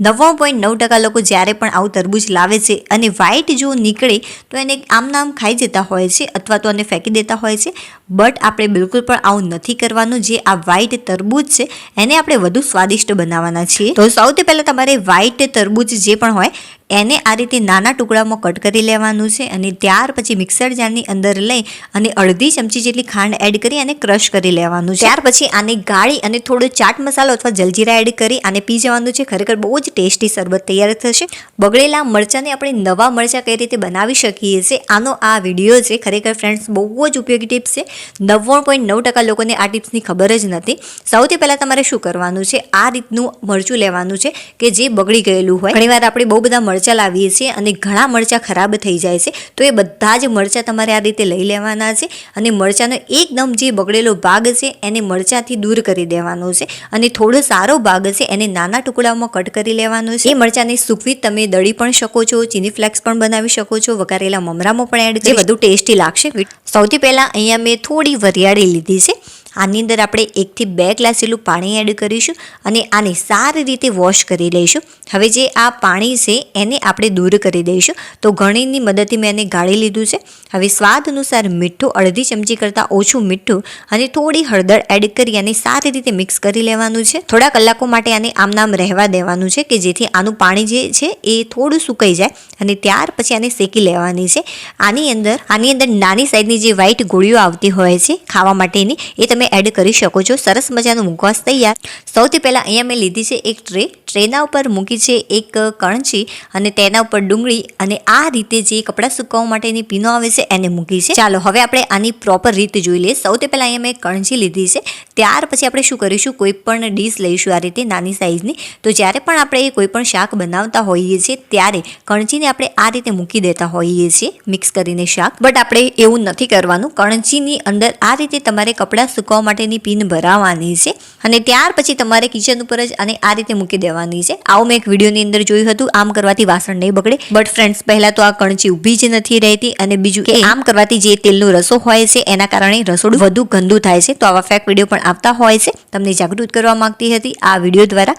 નવ્વાણું પોઈન્ટ નવ ટકા લોકો જ્યારે પણ આવું તરબૂચ લાવે છે અને વ્હાઇટ જો નીકળે તો એને આમ નામ ખાઈ જતા હોય છે અથવા તો એને ફેંકી દેતા હોય છે. બટ આપણે બિલકુલ પણ આવું નથી કરવાનું જે આ વ્હાઈટ તરબૂચ છે, એને આપણે વધુ સ્વાદિષ્ટ બનાવવાના છીએ. તો સૌથી પહેલાં તમારે વ્હાઈટ તરબૂચ જે પણ હોય, એને આ રીતે નાના ટુકડામાં કટ કરી લેવાનું છે અને ત્યાર પછી મિક્સર જારની અંદર લઈ અને અડધી ચમચી જેટલી ખાંડ એડ કરી અને ક્રશ કરી લેવાનું છે. ત્યાર પછી આને ગાળી અને થોડો ચાટ મસાલો અથવા જલજીરા એડ કરી અને પી જવાનું છે. ખરેખર બહુ જ ટેસ્ટી શરબત તૈયાર થશે. બગડેલા મરચાંને આપણે નવા મરચાં કઈ રીતે બનાવી શકીએ છીએ, આનો આ વીડિયો છે. ખરેખર ફ્રેન્ડ્સ બહુ જ ઉપયોગી ટિપ્સ છે. નવ્વાણું પોઈન્ટ નવ ટકા લોકોને આ ટિપ્સની ખબર જ નથી. સૌથી પહેલાં તમારે શું કરવાનું છે? આ રીતનું મરચું લેવાનું છે કે જે બગડી ગયેલું હોય. ઘણીવાર આપણે બહુ બધા મરચાં લાવીએ છીએ અને ઘણા મરચાં ખરાબ થઈ જાય છે. તો એ બધા જ મરચાં તમારે આ રીતે લઈ લેવાના છે અને મરચાંનો એકદમ જે બગડેલો ભાગ છે એને મરચાંથી દૂર કરી દેવાનો છે અને થોડો સારો ભાગ છે એને નાના ટુકડાઓમાં કટ કરી લેવાનો છે. એ મરચાંને સૂકવી તમે દળી પણ શકો છો ચીની ફ્લેક્સ પણ બનાવી શકો છો વઘારેલા મમરામાં પણ એડ જે વધુ ટેસ્ટી લાગશે. સૌથી પહેલાં અહીંયા મેં થોડી વરિયાળી લીધી છે. આની અંદર આપણે એકથી બે ગ્લાસ જેટલું પાણી એડ કરીશું અને આને સારી રીતે વોશ કરી લઈશું. હવે જે આ પાણી છે, એને આપણે દૂર કરી દઈશું. તો ગણીની મદદથી મેં એને ગાળી લીધું છે. હવે સ્વાદ અનુસાર મીઠું અડધી ચમચી કરતાં ઓછું મીઠું અને થોડી હળદર એડ કરી અને સારી રીતે મિક્સ કરી લેવાનું છે. થોડા કલાકો માટે આને આમ નામ રહેવા દેવાનું છે કે જેથી આનું પાણી જે છે, એ થોડું સુકાઈ જાય અને ત્યાર પછી આને શેકી લેવાની છે. આની અંદર આની અંદર નાની સાઈઝની જે વ્હાઈટ ગોળીઓ આવતી હોય છે ખાવા માટેની, એ તમે એડ કરી શકો છો. સરસ મજાનું મુખવાસ તૈયાર. સૌથી પહેલાં અહીંયા મેં લીધી છે એક ટ્રે ટ્રેના ઉપર મૂકી છે એક કણચી અને તેના ઉપર ડુંગળી અને આ રીતે જે કપડાં સુકવવા માટેની પીનો આવે છે એને મૂકી છે. ચાલો, હવે આપણે આની પ્રોપર રીત જોઈ લઈએ. સૌથી પહેલાં અહીંયા મેં કણચી લીધી છે. ત્યાર પછી આપણે શું કરીશું? કોઈ પણ ડીશ લઈશું આ રીતે નાની સાઇઝની તો જ્યારે પણ આપણે કોઈ પણ શાક બનાવતા હોઈએ છીએ, ત્યારે કણચીને આપણે આ રીતે મૂકી દેતા હોઈએ છીએ મિક્સ કરીને શાક. બટ આપણે એવું નથી કરવાનું. કણચીની અંદર આ રીતે તમારે કપડાં સુકવવા માટેની પીન ભરાવવાની છે. અને ત્યાર પછી તમારે કિચન ઉપર જ અને આ રીતે મૂકી દેવાની છે. આવું મેં એક વિડીયોની અંદર જોયું હતું, આમ કરવાથી વાસણ નહીં બગડે. બટ ફ્રેન્ડ્સ પહેલા તો આ કણચી ઊભી જ નથી રહેતી અને બીજું કે આમ કરવાથી જે તેલનો રસો હોય છે, એના કારણે રસોડું વધુ ગંદુ થાય છે. તો આવા ફેક વીડિયો પણ આવતા હોય છે. તમને જાગૃત કરવા માંગતી હતી આ વીડિયો દ્વારા.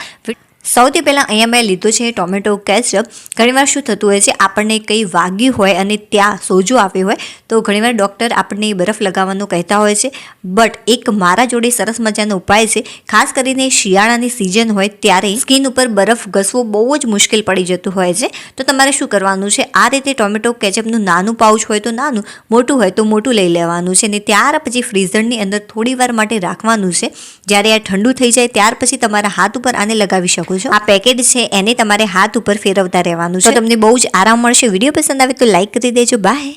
સૌથી પહેલાં અહીંયા મેં લીધો છે ટોમેટો કેચઅપ. ઘણીવાર શું થતું હોય છે, આપણને કંઈ વાગ્યું હોય અને ત્યાં સોજો આવ્યો હોય, તો ઘણીવાર ડૉક્ટર આપણને બરફ લગાવવાનું કહેતા હોય છે. બટ એક મારા જોડે સરસ મજાનો ઉપાય છે, ખાસ કરીને શિયાળાની સિઝન હોય ત્યારે સ્કિન ઉપર બરફ ઘસવો બહુ જ મુશ્કેલ પડી જતું હોય છે. તો તમારે શું કરવાનું છે, આ રીતે ટોમેટો કેચઅપનું નાનું પાઉચ હોય તો નાનું, મોટું હોય તો મોટું લઈ લેવાનું છે અને ત્યાર પછી ફ્રીઝરની અંદર થોડી વાર માટે રાખવાનું છે. જ્યારે આ ઠંડુ થઈ જાય ત્યાર પછી તમારા હાથ ઉપર આને લગાવી શકો છો. આ પેકેટ છે એને તમારે હાથ ઉપર ફેરવતા રહેવાનું છે. તમને બહુ જ આરામ મળશે. વીડિયો પસંદ આવે તો લાઈક કરી દેજો. બાય